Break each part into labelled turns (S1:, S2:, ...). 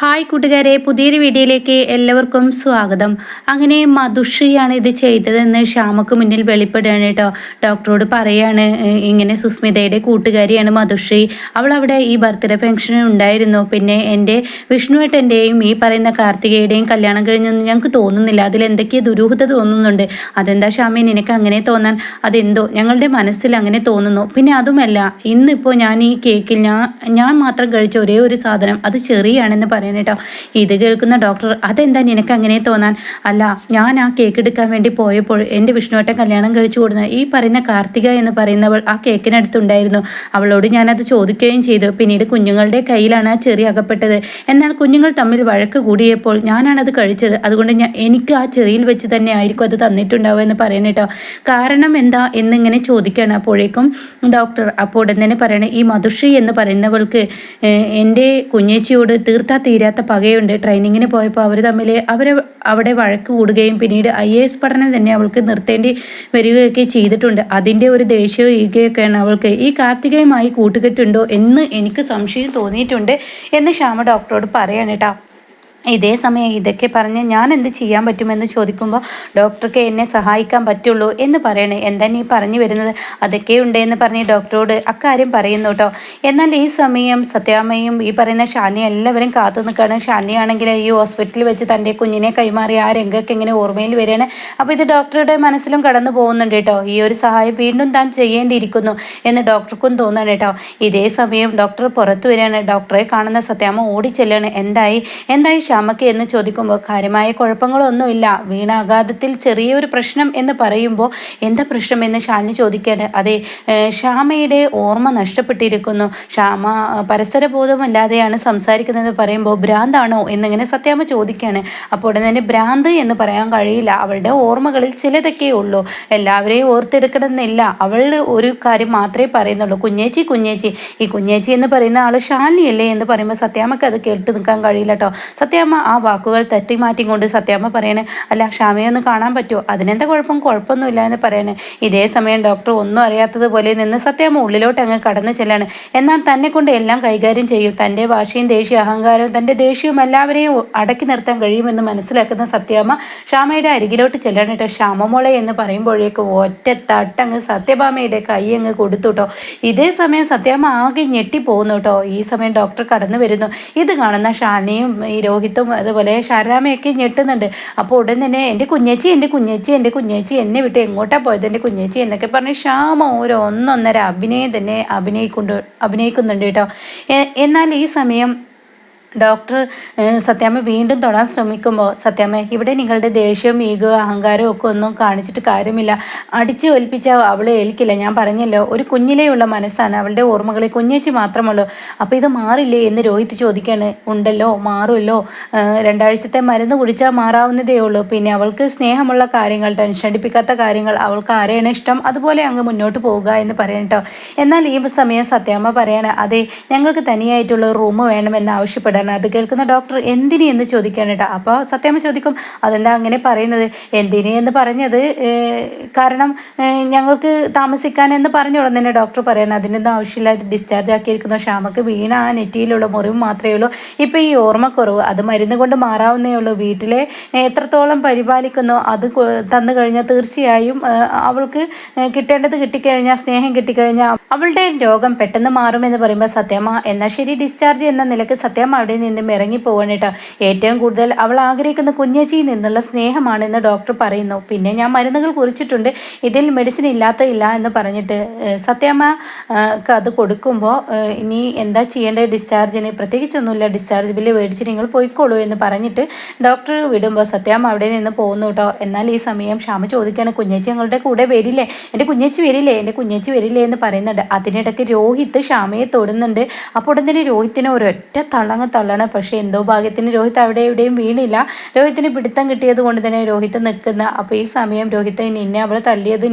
S1: Hi കൂട്ടുകാരെ പുതിയൊരു വീഡിയോയിലേക്ക് എല്ലാവർക്കും സ്വാഗതം. അങ്ങനെ മധുശ്രീയാണ് ഇത് ചെയ്തതെന്ന് ശ്യാമക്ക് മുന്നിൽ വെളിപ്പെടുകയാണ് കേട്ടോ. ഡോക്ടറോട് പറയാണ് ഇങ്ങനെ സുസ്മിതയുടെ കൂട്ടുകാരിയാണ് മധുശ്രീ. അവൾ അവിടെ ഈ ബർത്ത്ഡേ ഫംഗ്ഷൻ ഉണ്ടായിരുന്നു. പിന്നെ എന്റെ വിഷ്ണുവേട്ടന്റെയും ഈ പറയുന്ന കാർത്തികയുടെയും കല്യാണം കഴിഞ്ഞൊന്നും ഞങ്ങൾക്ക് തോന്നുന്നില്ല. അതിൽ എന്തൊക്കെയോ ദുരൂഹത തോന്നുന്നുണ്ട്. അതെന്താ ശ്യാമി നിനക്ക് അങ്ങനെ തോന്നാൻ? അതെന്തോ? ഞങ്ങളുടെ മനസ്സിൽ അങ്ങനെ തോന്നുന്നു. പിന്നെ അതുമല്ല ഇന്നിപ്പോൾ ഞാൻ ഈ കേക്കിൽ ഞാൻ ഞാൻ മാത്രം കഴിച്ച ഒരേ ഒരു സാധനം. അത് ചെറിയാണെന്ന് പറയാൻ കേട്ടോ ഇത് കേൾക്കുന്ന ഡോക്ടർ അതെന്താ നിനക്ക് അങ്ങനെ തോന്നാൻ? അല്ല ഞാൻ ആ കേക്ക് എടുക്കാൻ വേണ്ടി പോയപ്പോൾ എന്റെ വിഷ്ണുവേട്ടൻ കല്യാണം കഴിച്ചു കൊടുന്ന ഈ പറയുന്ന കാർത്തിക എന്ന് പറയുന്നവൾ ആ കേക്കിനടുത്തുണ്ടായിരുന്നു അവളോട് ഞാനത് ചോദിക്കുകയും ചെയ്തു. പിന്നീട് കുഞ്ഞുങ്ങളുടെ കയ്യിലാണ് ആ ചെറിയ അകപ്പെട്ടത്. എന്നാൽ കുഞ്ഞുങ്ങൾ തമ്മിൽ വഴക്ക് കൂടിയപ്പോൾ ഞാനാണത് കഴിച്ചത്. അതുകൊണ്ട് ഞാൻ എനിക്ക് ആ ചെറിയിൽ വെച്ച് തന്നെ ആയിരിക്കും അത് തന്നിട്ടുണ്ടാവുക എന്ന് പറയണം കേട്ടോ കാരണം എന്താ എന്നിങ്ങനെ ചോദിക്കുകയാണ്. അപ്പോഴേക്കും ഡോക്ടർ അപ്പോൾ ഉടൻ തന്നെ പറയണേ ഈ മധുശ്രീ എന്ന് പറയുന്നവൾക്ക് എന്റെ കുഞ്ഞേച്ചിയോട് തീർത്താ തീരാത്ത പകയുണ്ട്. ട്രെയിനിങ്ങിന് പോയപ്പോൾ അവർ തമ്മിൽ അവർ അവിടെ വഴക്ക് കൂടുകയും പിന്നീട് ഐ എ എസ് പഠനം തന്നെ അവൾക്ക് നിർത്തേണ്ടി വരികയൊക്കെ ചെയ്തിട്ടുണ്ട്. അതിന്റെ ഒരു ദേഷ്യവും ഈഗയൊക്കെയാണ് അവൾക്ക്. ഈ കാർത്തികയുമായി കൂട്ടുകെട്ടുണ്ടോ എന്ന് എനിക്ക് സംശയം തോന്നിയിട്ടുണ്ട് എന്ന് ശ്യാമ ഡോക്ടറോട് പറയാണ് കേട്ടോ ഇതേ സമയം ഇതൊക്കെ പറഞ്ഞ് ഞാൻ എന്ത് ചെയ്യാൻ പറ്റുമെന്ന് ചോദിക്കുമ്പോൾ ഡോക്ടർക്ക് എന്നെ സഹായിക്കാൻ പറ്റുള്ളൂ എന്ന് പറയണേ. എന്താ നീ പറഞ്ഞു വരുന്നത്? അതൊക്കെ ഉണ്ട് എന്ന് പറഞ്ഞ് ഡോക്ടറോട് അക്കാര്യം പറയുന്നു കേട്ടോ. എന്നാൽ ഈ സമയം സത്യാമ്മയും ഈ പറയുന്ന ഷാനി എല്ലാവരും കാത്തു നിൽക്കുകയാണ്. ഷാനിയാണെങ്കിൽ ഈ ഹോസ്പിറ്റലിൽ വെച്ച് തന്റെ കുഞ്ഞിനെ കൈമാറി ആ രംഗമൊക്കെ ഇങ്ങനെ ഓർമ്മയിൽ വരികയാണ്. അപ്പോൾ ഇത് ഡോക്ടറുടെ മനസ്സിലും കടന്നു പോകുന്നുണ്ട് കേട്ടോ. ഈ ഒരു സഹായം വീണ്ടും താൻ ചെയ്യേണ്ടിയിരിക്കുന്നു എന്ന് ഡോക്ടർക്കും തോന്നുകയാണ് കേട്ടോ. ഇതേ സമയം ഡോക്ടർ പുറത്തു വരികയാണ്. ഡോക്ടറെ കാണുന്ന സത്യാമ്മ ഓടിച്ചെല്ലാണ് എന്തായി? എന്തായി ശ്യാമയ്ക്ക് എന്ന് ചോദിക്കുമ്പോൾ കാര്യമായ കുഴപ്പങ്ങളൊന്നുമില്ല. വീണാഘാതത്തിൽ ചെറിയൊരു പ്രശ്നം എന്ന് പറയുമ്പോൾ എന്താ പ്രശ്നം എന്ന് ഷാലിനി ചോദിക്കേണ്ട? അതെ ശ്യാമയുടെ ഓർമ്മ നഷ്ടപ്പെട്ടിരിക്കുന്നു. ശ്യാമ പരസ്പരബോധമല്ലാതെയാണ് സംസാരിക്കുന്നത് പറയുമ്പോൾ ഭ്രാന്താണോ എന്നിങ്ങനെ സത്യാമ്മ ചോദിക്കുകയാണ്. അപ്പോൾ ഉടനെ തന്നെ ഭ്രാന്ത് എന്ന് പറയാൻ കഴിയില്ല. അവളുടെ ഓർമ്മകളിൽ ചിലതൊക്കെ ഉള്ളൂ. എല്ലാവരെയും ഓർത്തെടുക്കണമെന്നില്ല. അവൾ ഒരു കാര്യം മാത്രമേ പറയുന്നുള്ളൂ. കുഞ്ഞേച്ചി കുഞ്ഞേച്ചി. ഈ കുഞ്ഞേച്ചി എന്ന് പറയുന്ന ആൾ ഷാലിനിയല്ലേ എന്ന് പറയുമ്പോൾ സത്യാമ്മക്ക് അത് കേട്ട് നിൽക്കാൻ കഴിയില്ല കേട്ടോ. സത്യ സത്യാമ്മ ആ വാക്കുകൾ തട്ടി മാറ്റിക്കൊണ്ട് സത്യാമ്മ പറയണേ അല്ല ക്ഷാമയെ ഒന്ന് കാണാൻ പറ്റുമോ? അതിനെന്താ കുഴപ്പം? കുഴപ്പമൊന്നുമില്ല എന്ന് പറയണേ. ഇതേ സമയം ഡോക്ടർ ഒന്നും അറിയാത്തതുപോലെ നിന്ന് സത്യാമ്മ ഉള്ളിലോട്ട് അങ്ങ് കടന്നു ചെല്ലാണ്. എന്നാൽ തന്നെ കൊണ്ട് എല്ലാം കൈകാര്യം ചെയ്യും. തന്റെ വാശിയും ദേഷ്യ അഹങ്കാരവും തന്റെ ദേഷ്യവും എല്ലാവരെയും അടക്കി നിർത്താൻ കഴിയുമെന്ന് മനസ്സിലാക്കുന്ന സത്യാമ്മ ക്ഷാമയുടെ അരികിലോട്ട് ചെല്ലണം കേട്ടോ. ക്ഷാമമോളെ എന്ന് പറയുമ്പോഴേക്ക് ഒറ്റ തട്ടങ്ങ് സത്യഭാമയുടെ കൈ അങ്ങ് കൊടുത്തു കേട്ടോ. ഇതേ സമയം സത്യാമ്മ ആകെ ഞെട്ടിപ്പോകുന്നു കേട്ടോ. ഈ സമയം ഡോക്ടർ കടന്നു വരുന്നു. ഇത് കാണുന്ന ഷാനിയും ഈ രോഹിത് രോഹിത്തും അതുപോലെ ഷാരാമയൊക്കെ ഞെട്ടുന്നുണ്ട്. അപ്പോൾ ഉടൻ തന്നെ എന്റെ കുഞ്ഞേച്ചി എന്റെ കുഞ്ഞേച്ചി എന്റെ കുഞ്ഞേച്ചി എന്നെ വിട്ട് എങ്ങോട്ടാ പോയത്? എന്റെ കുഞ്ഞേച്ചി എന്നൊക്കെ പറഞ്ഞ് ശ്യാമ ഓരോ ഒന്നൊന്നര അഭിനയം തന്നെ അഭിനയിക്കൊണ്ട് അഭിനയിക്കുന്നുണ്ട് കേട്ടോ. എന്നാൽ ഈ സമയം ഡോക്ടർ സത്യാമ്മ വീണ്ടും തൊടാൻ ശ്രമിക്കുമ്പോൾ സത്യാമ്മ ഇവിടെ നിങ്ങളുടെ ദേഷ്യവും ഈഗോ അഹങ്കാരവും ഒക്കെ ഒന്നും കാണിച്ചിട്ട് കാര്യമില്ല. അടിച്ചു ഒൽപ്പിച്ച അവളെ ഏൽക്കില്ല. ഞാൻ പറഞ്ഞല്ലോ ഒരു കുഞ്ഞിലെയുള്ള മനസ്സാണ് അവളുടെ ഓർമ്മകളിൽ കുഞ്ഞേച്ചി മാത്രമുള്ളൂ അപ്പോൾ ഇത് മാറില്ലേ എന്ന് രോഹിത് ചോദിക്കാണ്. ഉണ്ടല്ലോ മാറുമല്ലോ. രണ്ടാഴ്ചത്തെ മരുന്ന് കുടിച്ചാൽ മാറാവുന്നതേ ഉള്ളൂ. പിന്നെ അവൾക്ക് സ്നേഹമുള്ള കാര്യങ്ങൾ ടെൻഷൻ അടിപ്പിക്കാത്ത കാര്യങ്ങൾ അവൾക്ക് ആരെയാണ് ഇഷ്ടം? അതുപോലെ അങ്ങ് മുന്നോട്ട് പോവുക എന്ന് പറയാം കേട്ടോ. എന്നാൽ ഈ സമയം സത്യാമ്മ പറയാണ് അതെ ഞങ്ങൾക്ക് തനിയായിട്ടുള്ള റൂം വേണമെന്ന് ആവശ്യപ്പെടാൻ കാരണം അത് കേൾക്കുന്ന ഡോക്ടർ എന്തിനി എന്ന് ചോദിക്കുകയാണ് കേട്ടോ അപ്പോൾ സത്യമ്മ ചോദിക്കും അതെന്താ അങ്ങനെ പറയുന്നത്? എന്തിനി എന്ന് പറഞ്ഞത്? കാരണം ഞങ്ങൾക്ക് താമസിക്കാൻ എന്ന് പറഞ്ഞ ഉടൻ തന്നെ ഡോക്ടർ പറയാൻ അതിനൊന്നും ആവശ്യമില്ല. ഡിസ്ചാർജ് ആക്കിയിരിക്കുന്നു. ക്ഷാമക്ക് വീണ ആ നെറ്റിയിലുള്ള മുറിവ് മാത്രമേ ഉള്ളൂ. ഇപ്പോൾ ഈ ഓർമ്മക്കുറവ് അത് മരുന്ന് കൊണ്ട് മാറാവുന്നേ ഉള്ളൂ. വീട്ടിലെ എത്രത്തോളം പരിപാലിക്കുന്നു അത് തന്നു കഴിഞ്ഞാൽ തീർച്ചയായും അവൾക്ക് കിട്ടേണ്ടത് കിട്ടിക്കഴിഞ്ഞാൽ സ്നേഹം കിട്ടിക്കഴിഞ്ഞാൽ അവളുടെ രോഗം പെട്ടെന്ന് മാറുമെന്ന് പറയുമ്പോൾ സത്യമ്മ എന്നാൽ ശരി ഡിസ്ചാർജ് എന്ന നിലയ്ക്ക് സത്യമ്മ അവിടെ നിന്നും ഇറങ്ങിപ്പോവാണ് കേട്ടോ ഏറ്റവും കൂടുതൽ അവൾ ആഗ്രഹിക്കുന്ന കുഞ്ഞച്ചിയിൽ നിന്നുള്ള സ്നേഹമാണെന്ന് ഡോക്ടർ പറയുന്നു. പിന്നെ ഞാൻ മരുന്നുകൾ കുറിച്ചിട്ടുണ്ട്. ഇതിൽ മെഡിസിൻ ഇല്ലാത്തതില്ല എന്ന് പറഞ്ഞിട്ട് സത്യമ്മക്ക് അത് കൊടുക്കുമ്പോൾ ഇനി എന്താ ചെയ്യേണ്ടത് ഡിസ്ചാർജിന് പ്രത്യേകിച്ചൊന്നുമില്ല. ഡിസ്ചാർജ് ബില്ല് മേടിച്ച് നിങ്ങൾ പോയിക്കോളൂ എന്ന് പറഞ്ഞിട്ട് ഡോക്ടർ വിടുമ്പോൾ സത്യാമ്മ അവിടെ നിന്ന് പോകുന്നു കേട്ടോ എന്നാൽ ഈ സമയം ക്ഷാമ ചോദിക്കുകയാണ് കുഞ്ഞേച്ചി ഞങ്ങളുടെ കൂടെ വരില്ലേ? എന്റെ കുഞ്ഞേച്ചി വരില്ലേ? എന്റെ കുഞ്ഞേച്ചി വരില്ലേ? എന്ന് പറയുന്നുണ്ട്. അതിനിടയ്ക്ക് രോഹിത്ത് ക്ഷാമയെ തൊടുന്നുണ്ട്. അപ്പോൾ ഉടൻ തന്നെ രോഹിത്തിനെ ഒരൊറ്റ തള്ളങ്ങ് തള്ളണം. പക്ഷേ എന്തോ ഭാഗ്യത്തിന് രോഹിത് അവിടെ എവിടെയും വീണില്ല. രോഹിത്തിന് പിടുത്തം കിട്ടിയത് കൊണ്ട് തന്നെ രോഹിത് നിൽക്കുന്ന അപ്പോൾ ഈ സമയം രോഹിത്തെ നിന്നെ അവൾ തള്ളിയത്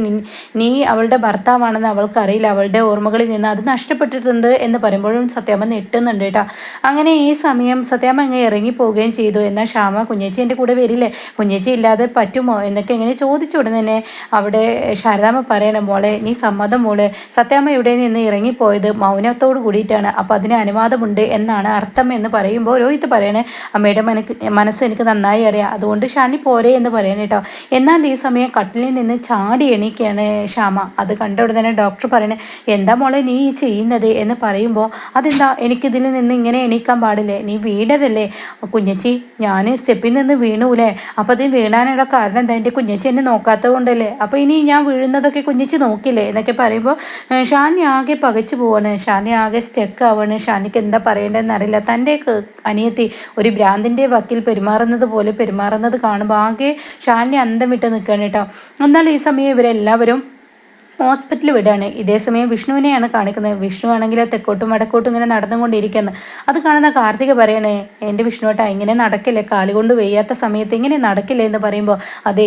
S1: നീ അവളുടെ ഭർത്താവാണെന്ന് അവൾക്കറിയില്ല. അവളുടെ ഓർമ്മകളിൽ നിന്ന് അത് നഷ്ടപ്പെട്ടിട്ടുണ്ട് എന്ന് പറയുമ്പോഴും സത്യാമ്മ നെട്ടുന്നുണ്ട് കേട്ടോ. അങ്ങനെ ഈ സമയം സത്യാമ്മ അങ്ങ് ഇറങ്ങിപ്പോവുകയും ചെയ്തു. എന്നാൽ ശ്യാമ കുഞ്ഞേച്ചി എന്റെ കൂടെ വരില്ലേ? കുഞ്ഞേച്ചി ഇല്ലാതെ പറ്റുമോ? എന്നൊക്കെ ഇങ്ങനെ ചോദിച്ചുകൊണ്ട് തന്നെ അവിടെ ശാരദാമ്മ പറയണം മോളെ നീ സമ്മതം മോളെ. സത്യാമ്മ ഇവിടെ നിന്ന് ഇറങ്ങിപ്പോയത്? മൗനത്തോട് കൂടിയിട്ടാണ്. അപ്പോൾ അതിന് അനുവാദമുണ്ട് എന്നാണ് അർത്ഥം എന്ന് പറയുമ്പോൾ രോഹിത്ത് പറയണേ അമ്മയുടെ മനക്ക് മനസ്സ് എനിക്ക് നന്നായി അറിയാം. അതുകൊണ്ട് ഷാനി പോരെ എന്ന് പറയണേ കേട്ടോ എന്നാൽ ഈ സമയം കട്ടിലിൽ നിന്ന് ചാടി എണീക്കുകയാണ് ശ്യാമ. അത് കണ്ട ഉടനെ ഡോക്ടർ പറയണേ എന്താ മോളെ നീ ഈ ചെയ്യുന്നത്? എന്ന് പറയുമ്പോൾ അതെന്താ? എനിക്കിതിൽ നിന്ന് ഇങ്ങനെ എണീക്കാൻ പാടില്ലേ? നീ വീണതല്ലേ? കുഞ്ഞച്ചി ഞാൻ സ്റ്റെപ്പിൽ നിന്ന് വീണൂലേ? അപ്പം അത് വീണാനുള്ള കാരണം എന്താ? എന്റെ കുഞ്ഞച്ചി എന്നെ നോക്കാത്തത് കൊണ്ടല്ലേ? അപ്പോൾ ഇനി ഞാൻ വീഴുന്നതൊക്കെ കുഞ്ഞച്ചി നോക്കില്ലേ? എന്നൊക്കെ പറയുമ്പോൾ ഷാനി ആകെ പകച്ചു പോവാണ്. ഷാനി ആകെ സ്റ്റെക്ക് ആവാണ്. ഷാനിക്ക് എന്താ പറയേണ്ടതെന്ന് അറിയില്ല. തന്റെ അനിയത്തി ഒരു ഭ്രാന്തിന്റെ വക്കിൽ പെരുമാറുന്നത് പോലെ പെരുമാറുന്നത് കാണുമ്പോൾ ആകെ ഷാനി അന്തം വിട്ട് നിൽക്കുകയാണ് കേട്ടോ. എന്നാൽ ഈ സമയം ഇവരെല്ലാവരും ഹോസ്പിറ്റലിൽ വിടുകയാണ് ഇതേസമയം വിഷ്ണുവിനെയാണ് കാണിക്കുന്നത്. വിഷ്ണു ആണെങ്കിൽ തെക്കോട്ടും വടക്കോട്ടും ഇങ്ങനെ നടന്നുകൊണ്ടിരിക്കുന്നു. അത് കാണുന്ന കാർത്തിക പറയണേ എന്റെ വിഷ്ണുവേട്ടാ ഇങ്ങനെ നടക്കില്ലേ? കാലുകൊണ്ട് വെയ്യാത്ത സമയത്ത് ഇങ്ങനെ നടക്കില്ലേ? എന്ന് പറയുമ്പോൾ അതെ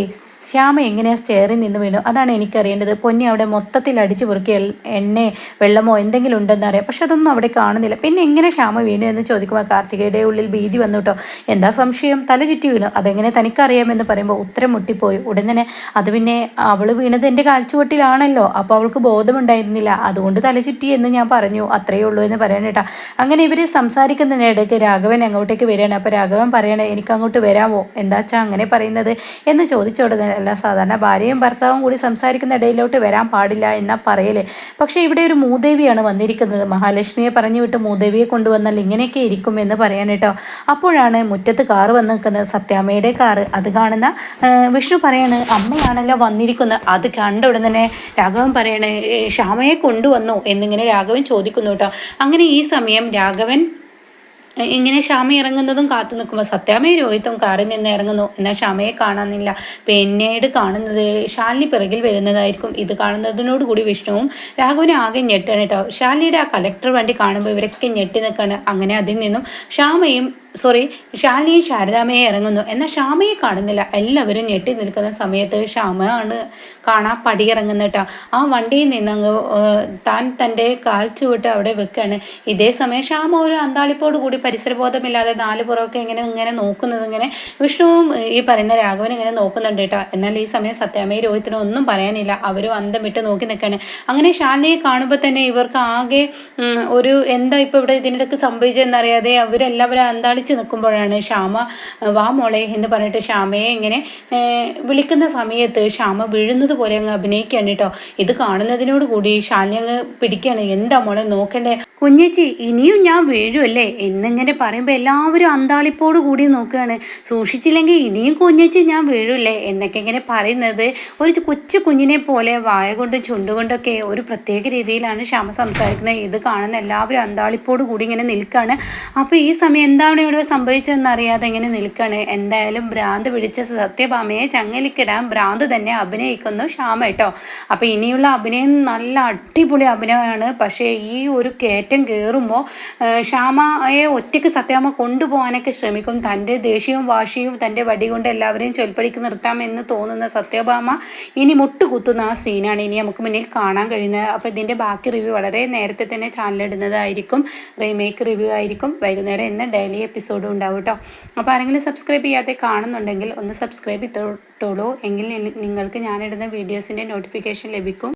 S1: ശ്യാമ എങ്ങനെയാ സ്റ്റെയറിൽ നിന്ന് വീണു? അതാണ് എനിക്കറിയേണ്ടത്. പൊന്നി അവിടെ മൊത്തത്തിൽ അടിച്ചു പൊറുക്കി എണ്ണേ വെള്ളമോ എന്തെങ്കിലും ഉണ്ടെന്ന് അറിയാം. പക്ഷെ അതൊന്നും അവിടെ കാണുന്നില്ല. പിന്നെ എങ്ങനെ ശ്യാമ വീണു എന്ന് ചോദിക്കുമ്പോൾ കാർത്തികയുടെ ഉള്ളിൽ ഭീതി വന്നു കേട്ടോ. എന്താ സംശയം? തല ചുറ്റി വീണു. അതെങ്ങനെ തനിക്കറിയാമെന്ന് പറയുമ്പോൾ ഉത്തരം മുട്ടിപ്പോയി. ഉടൻ തന്നെ അത് പിന്നെ അവൾ വീണത് എന്റെ കാൽച്ചുവട്ടിലാണല്ലോ. അപ്പോൾ അവൾക്ക് ബോധമുണ്ടായിരുന്നില്ല. അതുകൊണ്ട് തലചുറ്റി എന്ന് ഞാൻ പറഞ്ഞു. അത്രയേ ഉള്ളൂ എന്ന് പറയാൻ കേട്ടാ. അങ്ങനെ ഇവർ സംസാരിക്കുന്നതിനിടയ്ക്ക് രാഘവൻ അങ്ങോട്ടേക്ക് വരികയാണ്. അപ്പോൾ രാഘവൻ പറയണേ എനിക്ക് അങ്ങോട്ട് വരാമോ? എന്താച്ചാ അങ്ങനെ പറയുന്നത്? എന്ന് ചോദിച്ചോടുന്നല്ല സാധാരണ ഭാര്യയും ഭർത്താവും കൂടി സംസാരിക്കുന്ന ഇടയിലോട്ട് വരാൻ പാടില്ല എന്നാ പറയൽ. പക്ഷേ ഇവിടെ ഒരു മൂദേവിയാണ് വന്നിരിക്കുന്നത്. മഹാലക്ഷ്മിയെ പറഞ്ഞു വിട്ട് മൂദേവിയെ കൊണ്ടുവന്നാൽ ഇങ്ങനെയൊക്കെ ഇരിക്കും എന്ന് പറയാൻ കേട്ടോ. അപ്പോഴാണ് മുറ്റത്ത് കാർ വന്ന് നിൽക്കുന്നത്. സത്യാമ്മയുടെ കാറ്. അത് കാണുന്ന വിഷ്ണു പറയാണ് അമ്മയാണല്ലോ വന്നിരിക്കുന്നത്. അത് കണ്ട ഉടൻ തന്നെ രാഘവൻ പറയണേ ക്ഷാമയെ കൊണ്ടുവന്നു? എന്നിങ്ങനെ രാഘവൻ ചോദിക്കുന്നു കേട്ടോ. അങ്ങനെ ഈ സമയം രാഘവൻ ഇങ്ങനെ ക്ഷാമ ഇറങ്ങുന്നതും കാത്തു നിൽക്കുമ്പോൾ സത്യാമയും രോഹിത്തും കാറിൽ നിന്ന് ഇറങ്ങുന്നു. എന്നാൽ ക്ഷാമയെ കാണാനില്ല. പിന്നീട് കാണുന്നത് ഷാലിനി പിറകിൽ വരുന്നതായിരിക്കും. ഇത് കാണുന്നതിനോട് കൂടി വിഷ്ണുവും രാഘവനും ആകെ ഞെട്ടാണ് കേട്ടോ. ഷാലിയുടെ ആ കലക്ടർ വണ്ടി കാണുമ്പോൾ ഇവരൊക്കെ ഞെട്ടി നിൽക്കുകയാണ്. അങ്ങനെ അതിൽ നിന്നും ശ്യാമയും സോറി ശാലിനിയും ശാരദാമയെ ഇറങ്ങുന്നു. എന്നാൽ ശ്യാമയെ കാണുന്നില്ല. എല്ലാവരും ഞെട്ടി നിൽക്കുന്ന സമയത്ത് ശ്യാമ ആണ് കാണാൻ പടിയിറങ്ങുന്ന കേട്ടോ. ആ വണ്ടിയിൽ നിന്ന് അങ്ങ് താൻ തന്റെ കാൽ ചുവട്ട് അവിടെ വെക്കുകയാണ്. ഇതേ സമയം ശ്യാമ ഒരു അന്താളിപ്പോട് കൂടി പരിസരബോധമില്ലാതെ നാല് പുറമൊക്കെ ഇങ്ങനെ ഇങ്ങനെ നോക്കുന്നത് ഇങ്ങനെ വിഷ്ണുവും ഈ പറയുന്ന രാഘവൻ ഇങ്ങനെ നോക്കുന്നുണ്ട് കേട്ടോ. എന്നാൽ ഈ സമയം സത്യാമയും രോഹിത്തിനും ഒന്നും പറയാനില്ല. അവരും അന്തം വിട്ട് നോക്കി നിൽക്കുകയാണ്. അങ്ങനെ ശാലിനിയെ കാണുമ്പോൾ തന്നെ ഇവർക്ക് ആകെ ഒരു എന്താ ഇപ്പോൾ ഇവിടെ ഇതിനിടയ്ക്ക് സംഭവിച്ചതെന്നറിയാതെ അവരെല്ലാവരും അന്താളിച്ച് നിൽക്കുമ്പോഴാണ് ശ്യാമ വാ മോളെ എന്ന് പറഞ്ഞിട്ട് ശ്യാമയെ ഇങ്ങനെ വിളിക്കുന്ന സമയത്ത് ശ്യാമ വീഴുന്നത് പോലെ അങ്ങ് അഭിനയിക്കുകയാണ് കേട്ടോ. ഇത് കാണുന്നതിനോട് കൂടി ശാലിനി അങ്ങ് പിടിക്കുകയാണ്. എന്താ മോളെ നോക്കണ്ടേ? കുഞ്ഞേച്ചി ഇനിയും ഞാൻ വീഴുമല്ലേ എന്നിങ്ങനെ പറയുമ്പോൾ എല്ലാവരും അന്താളിപ്പോട് കൂടി നോക്കുകയാണ്. സൂക്ഷിച്ചില്ലെങ്കിൽ ഇനിയും കുഞ്ഞേച്ചി ഞാൻ വീഴുമല്ലേ എന്നൊക്കെ ഇങ്ങനെ പറയുന്നത് ഒരു കൊച്ചു കുഞ്ഞിനെ പോലെ വായ കൊണ്ടും ചുണ്ടുകൊണ്ടൊക്കെ ഒരു പ്രത്യേക രീതിയിലാണ് ക്ഷമ സംസാരിക്കുന്നത്. ഇത് കാണുന്ന എല്ലാവരും അന്താളിപ്പോട് കൂടി ഇങ്ങനെ നിൽക്കുകയാണ്. അപ്പോൾ ഈ സമയം എന്താണ് ഇവിടെ സംഭവിച്ചതെന്ന് അറിയാതെ ഇങ്ങനെ നിൽക്കുകയാണ്. എന്തായാലും ഭ്രാന്ത് പിടിച്ച സത്യഭാമയെ ചങ്ങലിക്കിടാൻ ഭ്രാന്ത് തന്നെ അഭിനയിക്കുന്നു ശ്യാമ കേട്ടോ. അപ്പോൾ ഇനിയുള്ള അഭിനയം നല്ല അടിപൊളി അഭിനയമാണ്. പക്ഷേ ഈ ഒരു കയറ്റം കയറുമ്പോൾ ശ്യാമയെ ഒറ്റയ്ക്ക് സത്യാമ്മ കൊണ്ടുപോകാനൊക്കെ ശ്രമിക്കും. തന്റെ ദേഷ്യവും വാശിയും തന്റെ വടി കൊണ്ട് എല്ലാവരെയും ചൊൽപ്പടിക്ക് നിർത്താമെന്ന് തോന്നുന്ന സത്യഭാമ ഇനി മുട്ടുകുത്തുന്ന ആ സീനാണ് ഇനി നമുക്ക് മുന്നിൽ കാണാൻ കഴിയുന്നത്. അപ്പോൾ ഇതിന്റെ ബാക്കി റിവ്യൂ വളരെ നേരത്തെ തന്നെ ചാനലിടുന്നതായിരിക്കും റീമേക്ക് റിവ്യൂ ആയിരിക്കും. വൈകുന്നേരം എന്ന ഡെയിലി എപ്പിസോഡും ഉണ്ടാവും കേട്ടോ അപ്പോൾ ആരെങ്കിലും സബ്സ്ക്രൈബ് ചെയ്യാതെ കാണുന്നുണ്ടെങ്കിൽ ഒന്ന് സബ്സ്ക്രൈബ് ചെയ്തോളൂ. എങ്കിൽ നിങ്ങൾക്ക് ഞാനിടുന്ന വീഡിയോസിന്റെ നോട്ടിഫിക്കേഷൻ ലഭിക്കും.